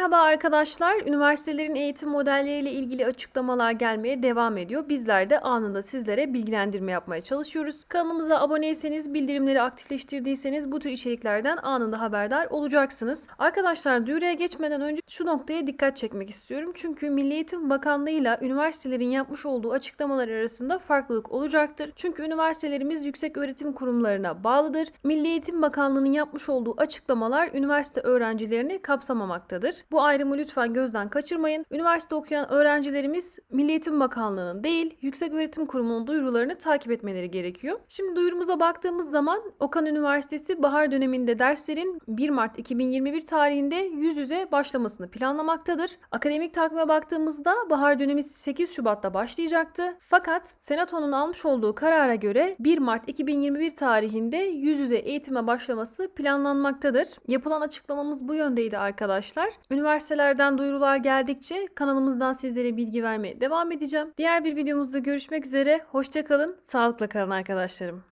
Merhaba arkadaşlar. Üniversitelerin eğitim modelleriyle ilgili açıklamalar gelmeye devam ediyor. Bizler de anında sizlere bilgilendirme yapmaya çalışıyoruz. Kanalımıza aboneyseniz, bildirimleri aktifleştirdiyseniz bu tür içeriklerden anında haberdar olacaksınız. Arkadaşlar duyuruya geçmeden önce şu noktaya dikkat çekmek istiyorum. Çünkü Milli Eğitim Bakanlığı ile üniversitelerin yapmış olduğu açıklamalar arasında farklılık olacaktır. Çünkü üniversitelerimiz yüksek öğretim kurumlarına bağlıdır. Milli Eğitim Bakanlığı'nın yapmış olduğu açıklamalar üniversite öğrencilerini kapsamamaktadır. Bu ayrımı lütfen gözden kaçırmayın. Üniversite okuyan öğrencilerimiz Milli Eğitim Bakanlığı'nın değil, Yüksek Öğretim Kurumu'nun duyurularını takip etmeleri gerekiyor. Şimdi duyurumuza baktığımız zaman Okan Üniversitesi bahar döneminde derslerin 1 Mart 2021 tarihinde yüz yüze başlamasını planlamaktadır. Akademik takvime baktığımızda bahar dönemi 8 Şubat'ta başlayacaktı. Fakat Senato'nun almış olduğu karara göre 1 Mart 2021 tarihinde yüz yüze eğitime başlaması planlanmaktadır. Yapılan açıklamamız bu yöndeydi arkadaşlar. Üniversitelerden duyurular geldikçe kanalımızdan sizlere bilgi vermeye devam edeceğim. Diğer bir videomuzda görüşmek üzere. Hoşçakalın, sağlıkla kalın arkadaşlarım.